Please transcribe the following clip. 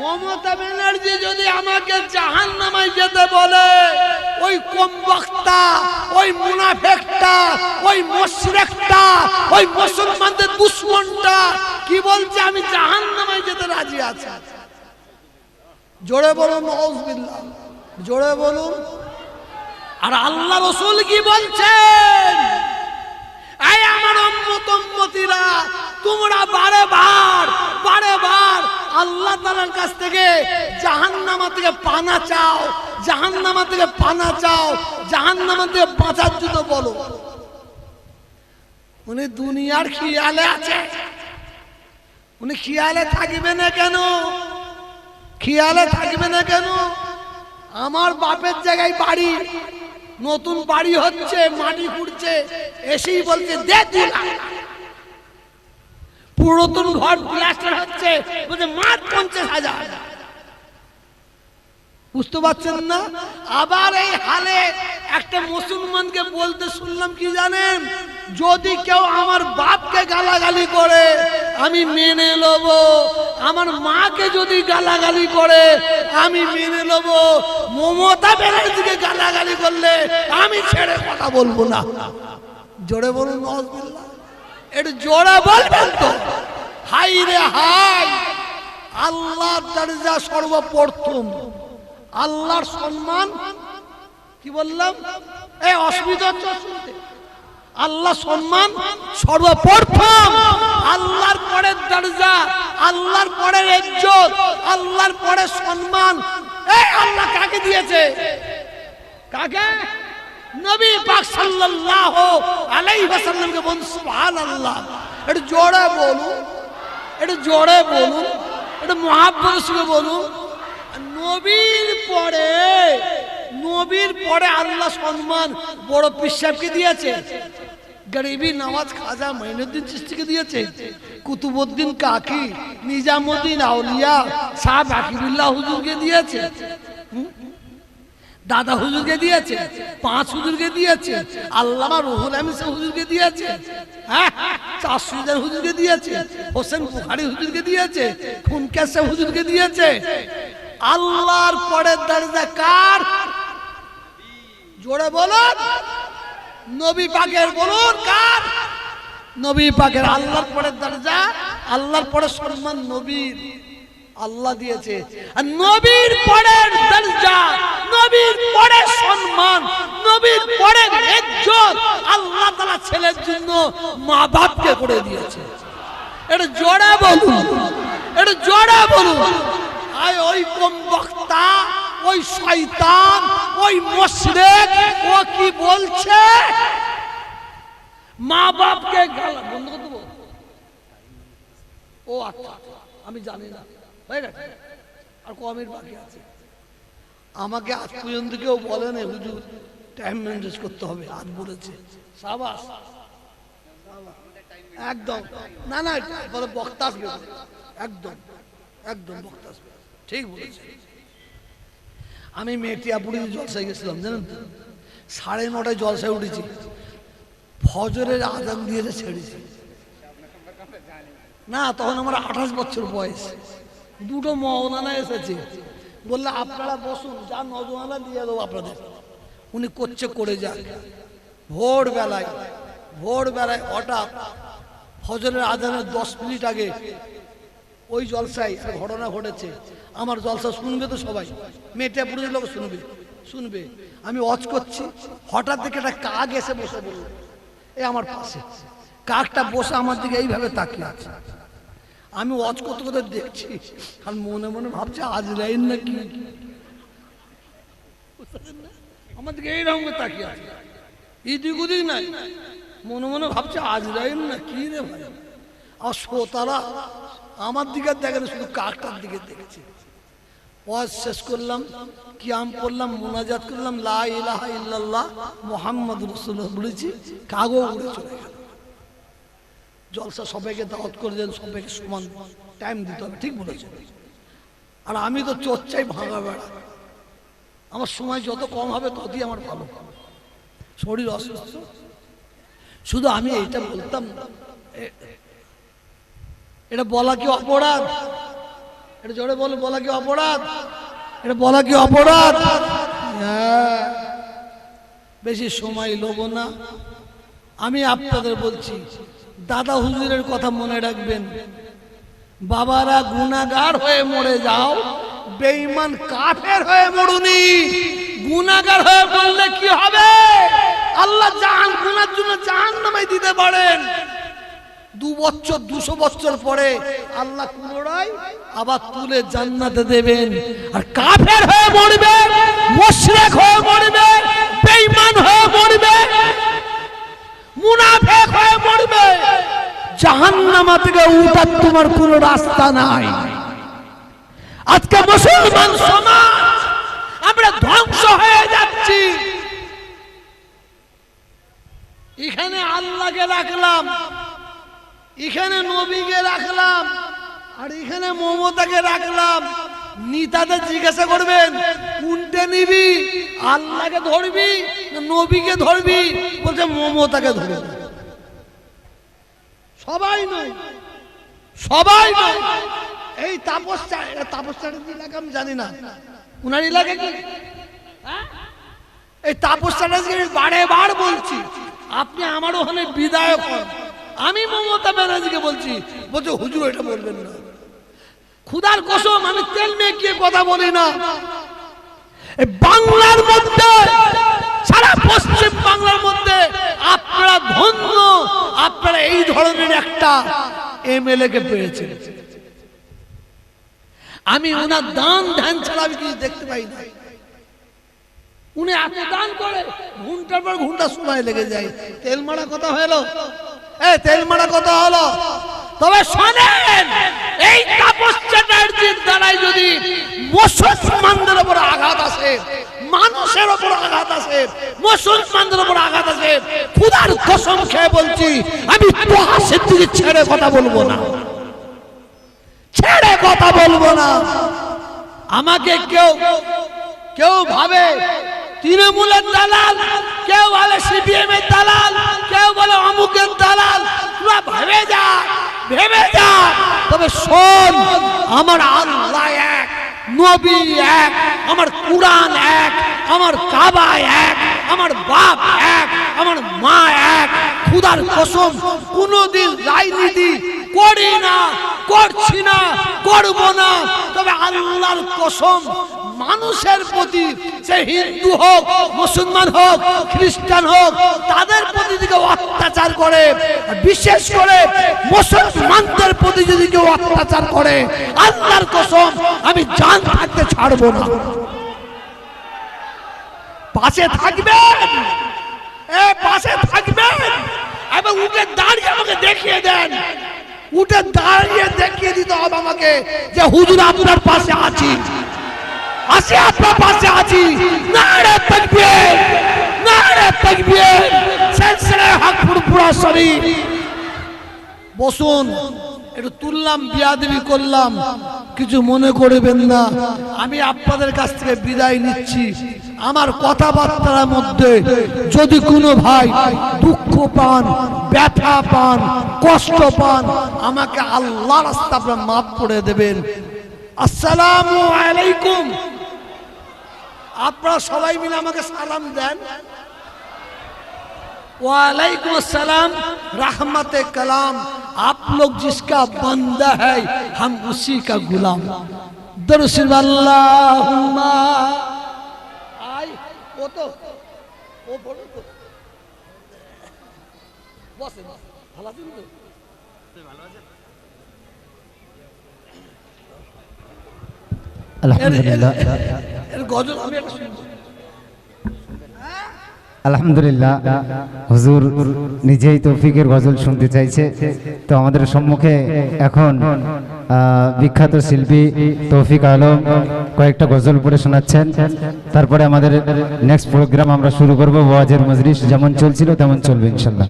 মমতা ব্যানার্জি যদি আমাকে জাহান নামায় যেতে বলে, ওই কম বক্তা, ওই মুনাফেকটা, ওই মুশরিকটা, ওই মুসলমানদের দুশ্মনটা, কি বলছে আমি জাহান নামায় যেতে রাজি আছি? জোরে বলুন নওজবিল্লাহ জোরে বলুন। আর আল্লাহ রসুল কি বলছেন? আমার তোমরা বারে বার বারে বার আল্লাহ তাআলার কাছ থেকে জাহান্নামা থেকে পানা চাও, জাহান্নামা থেকে পানা চাও, জাহান্নামা থেকে বাঁচার জন্য বলো। উনি দুনিয়ার খেয়ালে আছে। উনি খেয়ালে থাকবে না কেন? খেয়ালে থাকবে না কেন? আমার বাপের জায়গায় বাড়ি, নতুন বাড়ি হচ্ছে, মাটি খুঁড়ছে, এসেই বলছে, দে দু লাখ। পুরাতন ঘর প্লাস্টার হচ্ছে, বলছে মাঠ পঞ্চাশ হাজার। বুঝতে পারছেন না? আবার এই হালে একটা মুসলমানকে বলতে শুনলাম কি জানেন? যদি কেউ আমার বাপকে গালাগালি করে, আমি মেনে নেব। আমার মাকে যদি গালাগালি করে, আমি মেনে নেব। মমতা ব্যানার্জিকে গালাগালি করলে আমি ছেড়ে কথা বলব না। জোরে বলুন নজবুল্লাহ একটু জোড়া বলবেন তো হাই রে হাই। আল্লাহর দরজা সর্বপ্রথম। আল্লাহর সম্মান। কি বললাম? এই অসুবিধা শুনতে আল্লাহ সম্মান সর্বপ্রথম। আল্লাহর পরে দরজা, আল্লাহর পরে ইজ্জত, আল্লাহর পরে সম্মান। এই আল্লাহ কাকে দিয়েছে? কাকে? নবী পাক সাল্লাল্লাহু আলাইহি ওয়াসাল্লামকে বলুন, সুবহানাল্লাহ। একটু জোরে বলুন, একটু জোরে বলুন, একটু মহাব্বতের সঙ্গে বলুন। নবীর পরে নবীর পরে আল্লাহ সম্মান বড় পিসাবকে দিয়েছে। গরিবী নওয়াজ খাজা মঈনুদ্দিন চিস্তিকে দিয়েছে। কুতুবুদ্দিন কাকি, নিজামুদ্দিন আউলিয়া শাহ বাকিবুল্লাহ হুজুরকে দিয়েছে? দাদা হুজুরকে দিয়েছে, পাঁচ হুজুরকে দিয়েছে, আল্লামা রুহুল আমিন সাহেব হুজুরকে দিয়েছে হ্যাঁ? চাষুদার হুজুরকে দিয়েছে, হোসেন বুখারি হুজুরকে দিয়েছে খুনকাসে হুজুরকে দিয়েছে। আল্লাহর পরের দরজা কার? জোরে বলুন। নবী পাকের বলুন কার? নবী পাকের আল্লাহর পরের দরজা, আল্লাহর পরে সম্মান নবীর। আল্লাহ দিয়েছে। আর নবীর পরের দরজা, নবীর পরে সম্মান, নবীর পরে ইজ্জত আল্লাহ তাআলা ছেলের জন্য মা বাপকে করে দিয়েছে। এটা জোরে বলুন, এটা জোরে বলুন। আয় ওই কম বক্তা, ওই শয়তান, ওই মুশরিক, ও কি বলছে? মা বাপকে গালা বন্ধ করে দেবো? ও আচ্ছা আমি জানি না। হয়ে গেছে আর কমের বাকি আছে। আমাকে আজ পর্যন্ত কেউ বলে না, হুজুর টাইম ম্যানেজ করতে হবে আজ বলেছে। সাবাস। একদম। না না বলে বক্তা একদম। একদম বক্তা ঠিক বলেছে। আমি মেটিয়াপুরি জলসায় গেছিলাম, জানেন তো? সাড়ে নটায় জলসায় উঠেছি। ফজরের আজান দিয়েছে ছেড়েছি। না, তখন আমার আঠাশ বছর বয়স। দুটো মৌলানা এসেছে। বললে, আপনারা বসুন, যা নজওয়ানা দিয়ে দেবো আপনাদের। উনি করছে, করে যাক। ভোর বেলায় ভোর বেলায় হঠাৎ ফজরের আজানের দশ মিনিট আগে ওই জলসায় ঘটনা ঘটেছে। আমার জলসা শুনবে তো সবাই। মেয়েটা পুরো লোক শুনবে শুনবে। আমি অজ করছি, হঠাৎ দেখে একটা কাক এসে বসে বলল, এ আমার পাশে। কাকটা বসে আমার দিকে এইভাবে তাকিয়ে আছে। আমি অজ করতে করতে দেখছি। আর মনে মনে ভাবছি আজ লাইন না কি আমার দিকে এইরকম তাকিয়ে আছে। এদিক ওদিক নাই। মনে মনে ভাবছে আজ লাইন না কি রে ভাই? আর শ্রোতারা আমার দিকে দেখে শুধু কাকটার দিকে দেখছে। ওয়াজ শেষ করলাম, কিয়াম করলাম, মোনাজাত করলাম, লা ইলাহা ইল্লাল্লাহ মোহাম্মদ রসুল্লাহ বলেছি কাগও উড়ে চলে গেল। জলসা সবাইকে দাওয়াত করে দেন, সবাইকে সমান টাইম দিতে হবে, ঠিক বলেছেন। আর আমি তো চর্চাই ভাঙা বেড়া। আমার সময় যত কম হবে, ততই আমার ভালো শরীর অসুস্থ। শুধু আমি এইটা বলতাম এটা বলা কি অপরাধ? এটা জোরে বল, বলা কি অপরাধ? এটা বলা কি অপরাধ? হ্যাঁ। বেশি সময় লোব না। আমি আপনাদের বলছি দাদা হুজুরের কথা মনে রাখবেন। বাবারা গুনাগার হয়ে মরে যাও, বেঈমান কাফের হয়ে মরুনি। গুনাগার হয়ে মরলে কি হবে? আল্লাহ জাহান গুনার জন্য জাহান নামাই দিতে পারেন। দু বছর, দুশো বছর পরে আল্লাহ পুনরায় আবার তুলে জান্নাতে দেবেন। আর কাফের হয়ে মরবে, মুশরিক হয়ে মরবে, বেঈমান হয়ে মরবে, মুনাফিক হয়ে মরবে জাহান্নামা থেকে উঠার তোমার কোনো রাস্তা নাই। আজকে মুসলমান সমাজ, আমরা ধ্বংস হয়ে যাচ্ছি। এখানে আল্লাহকে রাখলাম, এখানে নবীকে রাখলাম, আর এখানে মমতাকে রাখলাম। নিতাদের জিজ্ঞাসা করবেন, কোনটা নিবি? আল্লাহকে ধরবি নবীকে ধরবি? বলছে, মমতাকে ধরবি। সবাই নয়। সবাই নয়। এই তাপস তাপস এলাকা আমি জানি না। উনার এলাকা কি? হ্যাঁ? এই তাপস বারে বার বলছি, আপনি আমার ওখানে বিদায়ক হন। আমি মমতা ব্যানার্জিকে বলছি, বলছে, হুজুর, এটা বলবেন না। খুদার কসম, আমি তেল মেকিয়ে কথা বলি না। বাংলার মধ্যে সারা পশ্চিম বাংলার মধ্যে আপনারা ধন্য, আপনারা এই ধরনের একটা এমএলএ কে পেয়েছেন। আমি ওনার দান ধ্যান ছাড়া আমি কিছু দেখতে পাই না। উনি এত দান করে ঘণ্টার পর ঘণ্টা সময় লেগে যায়। তেল মারা কথা হলো? এ তেল মারা কথা হলো? তবে শোনেন, এই তাপস চ্যাটার্জির দ্বারাই যদি মুসলমানদের উপর আঘাত আসে মানুষের উপর আঘাত আসে মুসলমানদের উপর আঘাত আছে। খুদার কসম খেয়ে বলছি, আমি তোহা সিদ্দিকি ছেড়ে কথা বলব না। ছেড়ে কথা বলব না। আমাকে কেউ কেউ ভাবে তৃণমূলের দালাল, কেউ বলে সিপিএম এর দালাল, কেউ বলে অমুকের দালাল। তোরা ভেবে যা ভেবে যা। তবে শোন, আমার আল্লাহ এক। নবী এক, আমার কুরআন এক, আমার কাবা এক, আমার বাপ এক, আমার মা এক। খুদার কসম, কোনোদিন রাজনীতি করি না, করছি না, করব না। তবে আল্লাহর কসম মানুষের প্রতি সে হিন্দু হোক, মুসলমান হোক, খ্রিস্টান হোক, তাদের প্রতি দিকে অত্যাচার করে, বিশেষ করে মুসলমানদের প্রতি যদি কেউ অত্যাচার করে, আল্লাহর কসম, আমি জান থাকতে ছাড়বো না। পাশে থাকবেন, এ পাশে থাকবেন, এবং উঠে দাঁড়িয়ে আমাকে দেখিয়ে দেন। উঠে দাঁড়িয়ে দেখিয়ে দিতে হবে আমাকে যে হুজুর আপনার পাশে আছি। আছি আপনার পাশে আছি। নারে তাকবীর নারে তাকবীর। সিলসিলা হকপুর পুরা শরীফ। বসুন, একটু তুললাম, বিয়াদবি করলাম। কিছু মনে করবেন না। আমি আপনাদের কাছ থেকে বিদায় নিচ্ছি। আমার কথাবার্তার মধ্যে যদি কোনো ভাই দুঃখ পান, ব্যথা পান, কষ্ট পান, আমাকে আল্লাহ রাস্তা আপনার মাফ করে দেবেন। আসসালামু আলাইকুম। আপনারা সবাই মিলে আমাকে সালাম দেন वालेकुम अस्सलाम रहमत कलाम आप लोग जिसका बंदा है हम उसी का गुलाम दरअसल अल्लाहुम्मा आई वो तो वो बोलो तो बस बस ভালো আছেন তো আলহামদুলিল্লাহ এর শুনব আলহামদুলিল্লাহ। হুজুর নিজেই তৌফিকের গজল শুনতে চাইছে। তো আমাদের সম্মুখে এখন বিখ্যাত শিল্পী তৌফিক আলম কয়েকটা গজল পড়ে শোনাচ্ছেন। তারপরে আমাদের নেক্সট প্রোগ্রাম আমরা শুরু করব। ওয়াজের মজলিস যেমন চলছিল তেমন চলবে ইনশাল্লাহ।